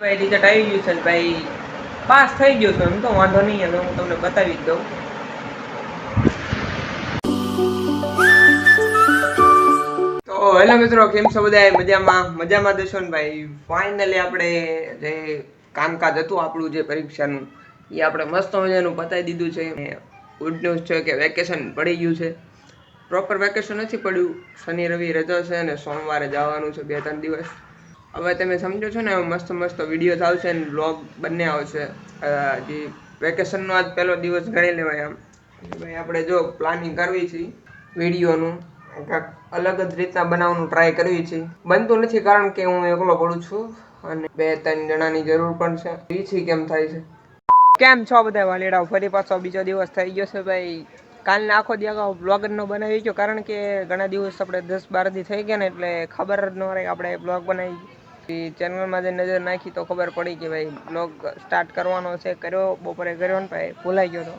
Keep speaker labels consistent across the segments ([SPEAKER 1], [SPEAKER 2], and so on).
[SPEAKER 1] ભાઈ રિઝલ્ટ આવી ગયું છે ભાઈ, પાસ થઈ ગયો છું એમ તો વાંધો નહીં, હવે હું તમને બતાવી દઉં. તો હેલો મિત્રો, કેમ છો બધા મજામાં? મજામાં દેશો ને ભાઈ? ફાઇનલી આપણે જે કામકાજ હતું, આપણું જે પરીક્ષાનું, એ આપણે મસ્ત મજાનું બતાવી દીધું છે. ગુડ ન્યૂઝ છે કે વેકેશન પડી ગયું છે. પ્રોપર વેકેશન નથી પડ્યું. શનિ, રવિ રજા છે અને સોમવારે જવાનું છે બે ત્રણ દિવસ. હવે તમે સમજો છો ને મસ્ત મસ્ત વિડીયોઝ આવશે ને બ્લોગ બંને આવશે. જે વેકેશનનો આજ પહેલો દિવસ ગણી લેવાય આમ. ભાઈ આપણે જો પ્લાનિંગ કરવી છે વિડીયોનું કાંઈક અલગ જ રીતના બનાવવાનું ટ્રાય કરવી છે. બનતું નથી કારણ કે હું એકલો પડું છું અને બે ત્રણ જણાની જરૂર પણ છે. એ છે કેમ થાય છે? કેમ છો બધા વાલીડાઓ ફરી પાછો બીજો દિવસ થઈ ગયો છે ભાઈ. કાલને આખો દી અગાઉ બ્લોગરનો બનાવી ગયો કારણ કે ઘણા દિવસ આપણે દસ બાર થઈ ગયા ને એટલે ખબર જ ન રહી આપણે બ્લોગ બનાવી. ચેનલમાં જે નજર નાખી તો ખબર પડી કે ભાઈ બ્લોગ સ્ટાર્ટ કરવાનો છે, કર્યો, બપોરે કર્યો ને ભાઈ ભૂલાઈ ગયો તો.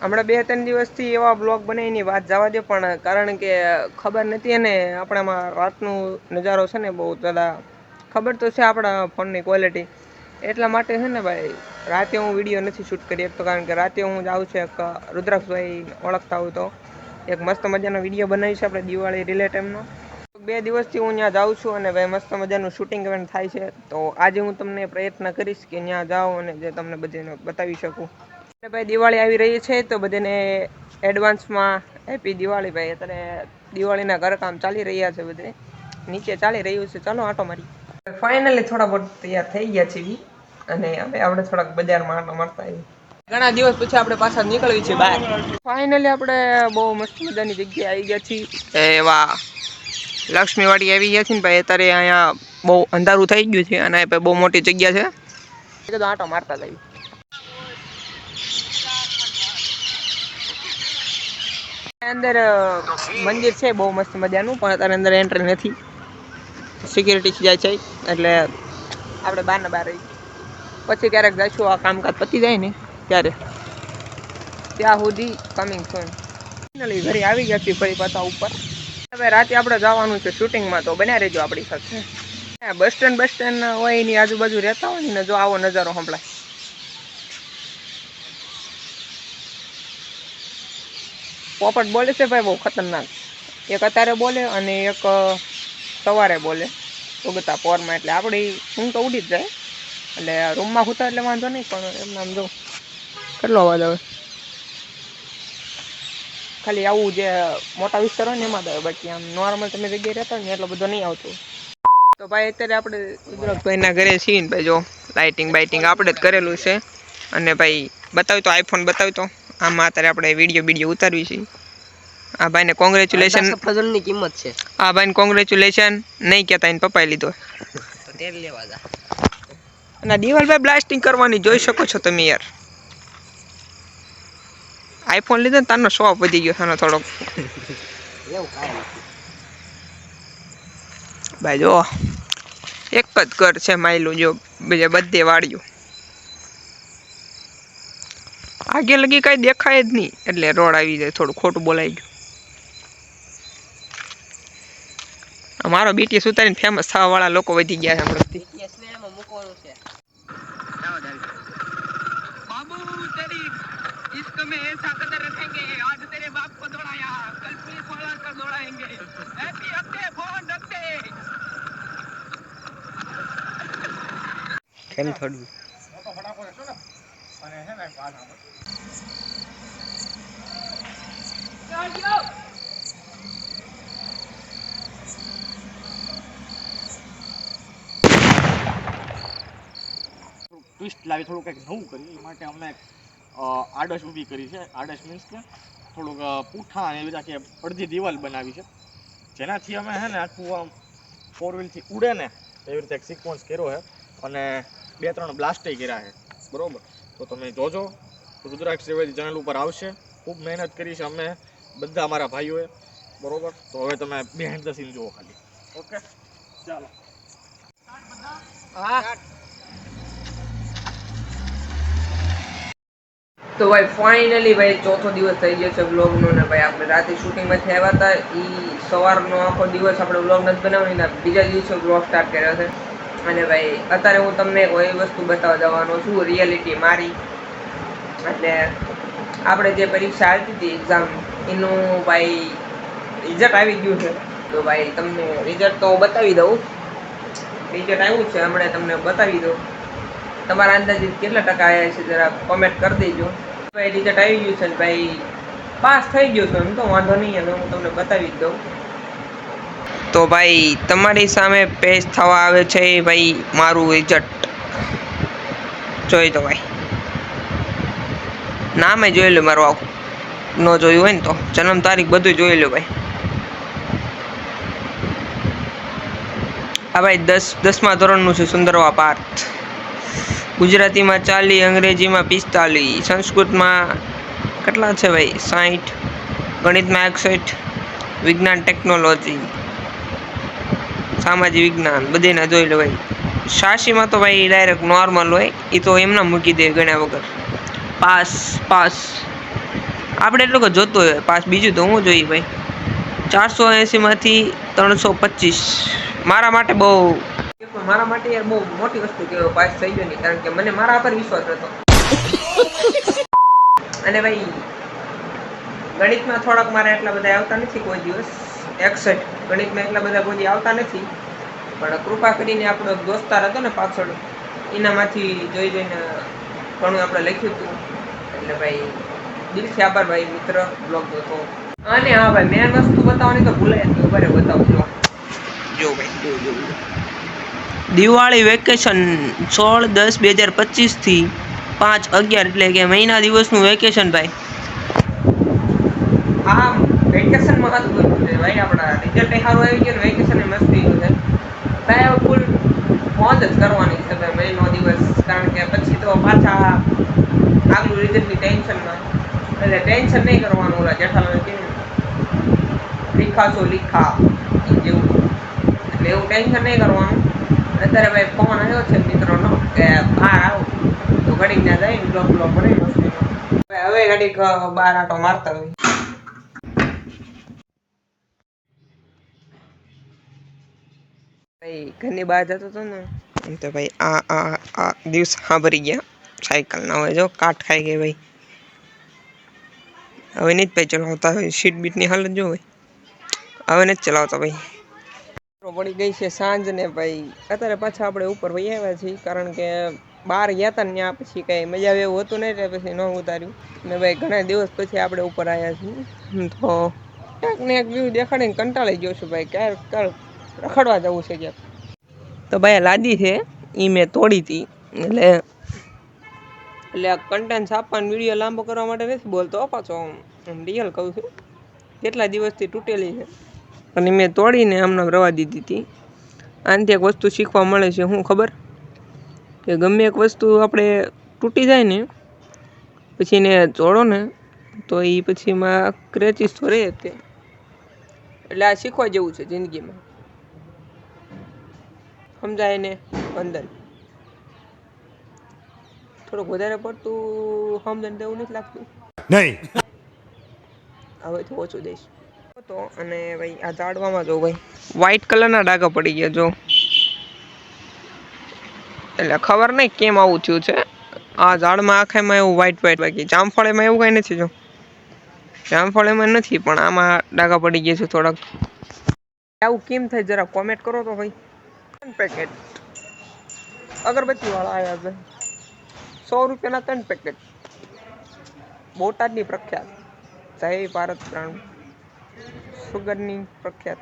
[SPEAKER 1] હમણાં બે ત્રણ દિવસથી એવા બ્લોગ બનાવીની વાત જવા દે, પણ કારણ કે ખબર નથી અને આપણામાં રાતનું નજારો છે ને બહુ જ્યાદા ખબર તો છે આપણા ફોનની ક્વોલિટી એટલા માટે છે ને ભાઈ, રાતે હું વીડિયો નથી શૂટ કરી શકતો, કારણ કે રાતે હું જાઉં છું એક રુદ્રાક્ષભાઈ ઓળખતા હોઉં તો. એક મસ્ત મજાનો વીડિયો બનાવી છે આપણે દિવાળી રિલેટેડનો બે દિવસથી હું ત્યાં જાઉં છું અને ભાઈ મસ્ત મજાનું શૂટિંગ ઇવેન્ટ થાય છે. તો આજે હું તમને પ્રયત્ન કરીશ કે ત્યાં જાઉં અને જે તમને બધાને બતાવી શકું. એટલે ભાઈ દિવાળી આવી રહી છે તો બધાને એડવાન્સમાં હેપી દિવાળી ભાઈ. અત્યારે દિવાળીના ઘરકામ ચાલી રહ્યા છે બધે. નીચે ચાલી રહ્યું છે. ચાલો આટો મારી. ફાઇનલી થોડા બહુ તૈયાર થઈ ગયા છીએ અને હવે આપણે થોડાક બજારમાં આટો મારતા આવીએ. ઘણા દિવસ પછી આપણે પાછા નીકળવી છે બહાર. ફાઇનલી આપણે બહુ મસ્ત મજાની જગ્યાએ આવી ગયા છીએ. એવા લક્ષ્મીવાડી આવી ગયા છે ને ભાઈ, અત્યારે અહીંયા બહુ અંધારું થઈ ગયું છે અને ભાઈ બહુ મોટી જગ્યા છે. એટલે કીધું આંટો મારતા આવી. અંદર મંદિર છે, બહુ મસ્ત મજાનું, પણ અત્યારે અંદર એન્ટ્રી નથી. સિક્યુરિટી જાય છે, એટલે આપણે બહાર ને બહાર રહી પછી ક્યારેક જઈશું, આ કામકાજ પતી જાય ને, ત્યારે. ત્યાં સુધી કમિંગ સોન ફાઇનલી ઘરે આવી ગયા છીએ, ફરી પાછા ઉપર. હવે રાતે આપણે જવાનું છે શૂટિંગમાં તો બન્યા રહેજો આપણી સાથે. બસ સ્ટેન્ડ બસ સ્ટેન્ડ હોય એની આજુબાજુ રહેતા હોય ને જો આવો નજારો સંભળાય. પોપટ બોલે છે ભાઈ બહુ ખતરનાક. એક અત્યારે બોલે અને એક સવારે બોલે. ઉગતા પોરમાં એટલે આપણી ઊંઘ તો ઉડી જ જાય. એટલે રૂમમાં ખૂતા એટલે વાંધો નહીં, પણ એમ નામ જો. કેટલો અવાજ આવે? ખાલી આવું જે મોટા વિસ્તાર હોય ને એમાં જ આવે. બાકી આમ નોર્મલ તમે જગ્યાએ રહેતા ને એટલો બધો નહીં આવતો. તો ભાઈ અત્યારે આપણે ગુજરાતભાઈના ઘરે છીએ ને ભાઈ જો લાઇટિંગ બાઇટિંગ આપણે જ કરેલું છે. અને ભાઈ બતાવ્યું તો આઈફોન બતાવ્યું તો. આમાં અત્યારે આપણે વીડિયો વીડિયો ઉતારવી છે. આ ભાઈને કોંગ્રેચ્યુલેશન
[SPEAKER 2] ફજલની કિંમત છે.
[SPEAKER 1] આ ભાઈને કોંગ્રેચ્યુલેશન નહીં કહેતા એને પપ્પાએ લીધો.
[SPEAKER 2] તો તેલ લેવા જા.
[SPEAKER 1] અને દિવાલ દિવાલભાઈ બ્લાસ્ટિંગ કરવાની જોઈ શકો છો તમે યાર. આઈફોન લીધો ને તારનો શોખ વધી ગયો એનો થોડોક. ભાઈ જો એક જ ઘર છે માયલું જો બીજે બધે વાળ્યું. આગે લગી કઈ દેખાય જ નહીં એટલે રોડ આવી જાય થોડું ખોટું બોલાઈ ગયું. મારો બીટી સુતારી ફેમસ થવા વાળા લોકો વધી ગયા છે હમણાંથી. में ऐसा कदर रखेंगे आज तेरे बाप को दौड़ाया कल पुलिस वाला को दौड़ाएंगे हैप्पी रखते फोन रखते
[SPEAKER 2] કેમ થોડું
[SPEAKER 3] થોડુંક ટ્વિસ્ટ લાવી થોડું કંઈક નવું કરીએ એ માટે અમે અ, આડશ ઊભી કરી છે. આડશ મીન્સ કે થોડુંક પૂઠા અને એવી રીતે અડધી દિવાલ બનાવી છે. જેનાથી અમે છે ને આખું આમ ફોર વ્હીલથી ઉડે ને એવી રીતે એક સિક્વન્સ કર્યો છે અને બે ત્રણ બ્લાસ્ટે કર્યા છે બરાબર? તો તમે જોજો. રુદ્રાક્ષ ત્રિવેદી ચેનલ ઉપર આવશે. ખૂબ મહેનત કરી છે અમે બધા અમારા ભાઈઓએ. બરોબર? તો હવે તમે બેન્ડ ધ સીન જુઓ ખાલી. ઓકે ચાલો.
[SPEAKER 1] હા. તો ભાઈ ફાઇનલી ભાઈ, ચોથો દિવસ થઈ ગયો છે વ્લોગનો ને ભાઈ, આપણે રાતે શૂટિંગમાં થયા હતા. એ સવારનો આખો દિવસ આપણે વ્લોગ નથી બનાવવાની બીજા દિવસે વ્લોગ સ્ટાર્ટ કર્યો છે. અને ભાઈ, અત્યારે હું તમને કોઈ વસ્તુ બતાવવા જવાનો છું રિયાલિટી મારી. એટલે આપણે જે પરીક્ષા આપી હતી એક્ઝામ એનું ભાઈ રિઝલ્ટ આવી ગયું છે. તો ભાઈ, તમને રિઝલ્ટ તો બતાવી દઉં. રિઝલ્ટ આવ્યું છે હમણાં તમને બતાવી દઉં. તમારા અંદાજિત કેટલા ટકા આવ્યા છે, જરા કોમેન્ટ કરી દેજો. ભાઈ રિઝલ્ટ આવી ગયું છે ભાઈ, પાસ થઈ ગયો છું એમ તો વાંધો નહીં, હવે હું તમને બતાવી દઉં. તો ભાઈ, તમારી સામે પેજ થવા આવે છે ભાઈ, મારું રિઝલ્ટ જોઈ તો ભાઈ. નામે જોઈ લો મારું આખું ન જોયું હોય ને તો. જન્મ તારીખ બધું જોઈ લો ભાઈ. આ ભાઈ દસ, દસમા ધોરણનું છે સુંદરવા પાર્થ. ગુજરાતીમાં ચાલી, અંગ્રેજીમાં પિસ્તાલીસ, સંસ્કૃતમાં કેટલા છે ભાઈ? સાઠ ગણિતમાં એકસઠ, વિજ્ઞાન ટેકનોલોજી સામાજિક વિજ્ઞાન, બધેના જોઈ લો ભાઈ. સાસીમાં તો ભાઈ ડાયરેક્ટ નોર્મલ હોય એ તો એમના મૂકી દે ગણ્યા વગર. પાસ પાસ. આપણે એટલું કે જોતું હોય, પાસ. બીજું તો હું જોઈએ ભાઈ? ચારસો એંસીમાંથી ત્રણસો પચીસ. મારા માટે બહુ મારા માટે યાર બહુ મોટી વસ્તુ કે પાસ થઈ ગયો નહીં કારણ કે મને મારા પર વિશ્વાસ હતો અને ભાઈ ગણિતમાં થોડાક મારા એટલા બધા આવતા નથી કોઈ દિવસ. એકસઠ ગણિતમાં એટલા બધા કોઈ આવતા નથી. પણ કૃપા કરીને આપણો દોસ્તાર હતો ને પાછળ એનામાંથી જોઈ જોઈને ઘણું આપણે લખ્યું હતું. એટલે ભાઈ દિલથી આભાર ભાઈ મિત્ર બ્લોગ જોતો. અને હા ભાઈ મેન વસ્તુ બતાવવાની તો ભૂલાય જ નહીં બરાબર બતાવજો. જો ભાઈ જો જો. દિવાળી વેકેશન સોળ દસ બે હજાર પચીસથી પાંચ અગિયાર એટલે કે મહિના દિવસનું વેકેશન ભાઈ. હા વેકેશન હતું બધું છે ભાઈ આપણા. રિઝલ્ટ સારું આવી ગયું વેકેશન મસ્તી ગયું છે. ભાઈ, હવે ફૂલ મોજ જ કરવાની છે ભાઈ મહિનો દિવસ. કારણ કે પછી તો પાછા આગલું રિઝલ્ટની ટેન્શનમાં એટલે ટેન્શન નહીં કરવાનું ઓલા જેઠાલાલ કે લીખા છો, લીખા જેવું. એટલે એવું ટેન્શન નહીં કરવાનું. અત્યારે ભાઈ ફોન આવ્યો છે મિત્રોનો કે બહાર આવો. તો ઘડીક ત્યાં જાય બ્લોક બ્લોક મસ્તીનો. હવે ઘડીક બાર આટો મારતા હોય. ભાઈ, ઘરની બહાર જતો હતો ને, એમ તો ભાઈ આ આ આ દિવસ સાંભળી ગયા. સાયકલ ના હોય જો, કાટ ખાઈ ગઈ ભાઈ. હવે નહીં જ ભાઈ ચલાવતા હોય, સીટ બીટની હાલત જો ભાઈ હવે નથી ચલાવતા ભાઈ. પડી ગઈ છે સાંજ ને ભાઈ. અત્યારે પાછા આપણે ઉપર વહી આવ્યા છીએ, કારણ કે બહાર ગયા હતા ત્યાં પછી કાંઈ મજા આવે એવું હતું નહીં, એટલે પછી ન ઉતાર્યું. ને ભાઈ ઘણા દિવસ પછી આપણે ઉપર આવ્યા છીએ. તો ક્યાંક ને એક વ્યૂ દેખાડીને કંટાળી ગયો છું ભાઈ. ક્યારેક ક્યારેક રખડવા જવું છે ક્યાંક. તો ભાઈ લાદી છે એ મેં તોડી હતી એટલે એટલે આ કન્ટેન્ટ છાપવાનો વીડિયો લાંબો કરવા માટે નથી બોલતો પાછો. રિયલ કહું છું. કેટલા દિવસથી તૂટેલી છે? અને મેં તોડીને આમને રવા દીધી હતી આનાથી એક વસ્તુ શીખવા મળે છે શું ખબર? કે ગમે એક વસ્તુ આપણે તૂટી જાય ને પછી એને જોડો ને તો એ પછી એમાં ક્રેચિસ તો રહે તે. એટલે આ શીખવા જેવું છે જિંદગીમાં. સમજાય ને? અંદર. થોડુંક વધારે પડતું સમજણ દેવું નથી લાગતું.
[SPEAKER 4] નહીં.
[SPEAKER 1] તો ઓછું દઈશ. તો અને ભાઈ, આ ઝાડવામાં જો ભાઈ વ્હાઈટ કલરના ડાઘા પડી ગયા જો. એટલે ખબર નહીં કેમ આવું થયું છે. આ ઝાડમાં આખામાં એવું વ્હાઈટ વ્હાઈટ બાકી. જામફળ એમાં એવું કાંઈ નથી જો. જામફળ એમાં નથી, પણ આમાં ડાઘા પડી ગયા છે થોડાક. આવું કેમ થાય જરા કોમેન્ટ કરો તો ભાઈ. પેકેટ અગરબત્તી વાળા આવ્યા છે. સો રૂપિયાના ત્રણ પેકેટ બોટાદની પ્રખ્યાત. જય ભારત બ્રાન્ડ સુગરની પ્રખ્યાત.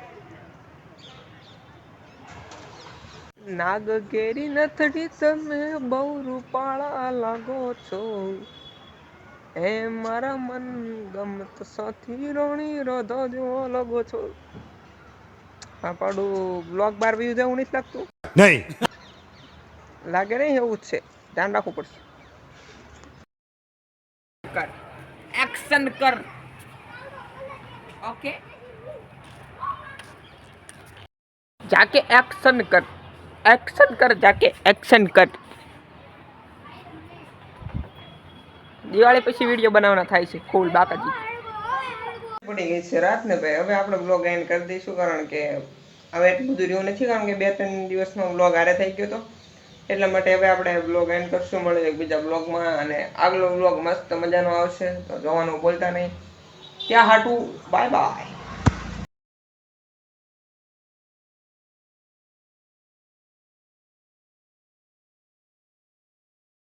[SPEAKER 1] નાગ કેરી નથડી તમે બહુ રૂપાળા લાગો છો. એ મારા મન ગમત સાથી રોણી રોધો જેવો લાગો છો. આ પાડું. બ્લોગ બાર વ્યૂ જેવું નથી લાગતું?
[SPEAKER 4] નહીં.
[SPEAKER 1] લાગે નહીં એવું જ છે. ધ્યાન રાખવું પડશે. કર. એક્શન કર. ઓકે જાકે એક્શન કર. એક્શન કર જાકે એક્શન કર. દિવાળી પછી વીડિયો બનાવવાના થાય છે. ફૂલ બાકાજી. પડી ગઈ છે રાત ને ભાઈ. હવે આપણે બ્લોગ એન્ડ કરી દઈશું કારણ કે હવે એટલું બધું રહ્યું નથી કારણ કે બે ત્રણ દિવસનો વ્લોગ હારે થઈ ગયો હતો એટલા માટે હવે આપણે બ્લોગ એન્ડ કરશું. મળે બીજા બ્લોગમાં અને આગલો બ્લોગ મસ્ત મજાનો આવશે. તો જોવાનું બોલતા નહીં. ત્યાં હાટું. Bye bye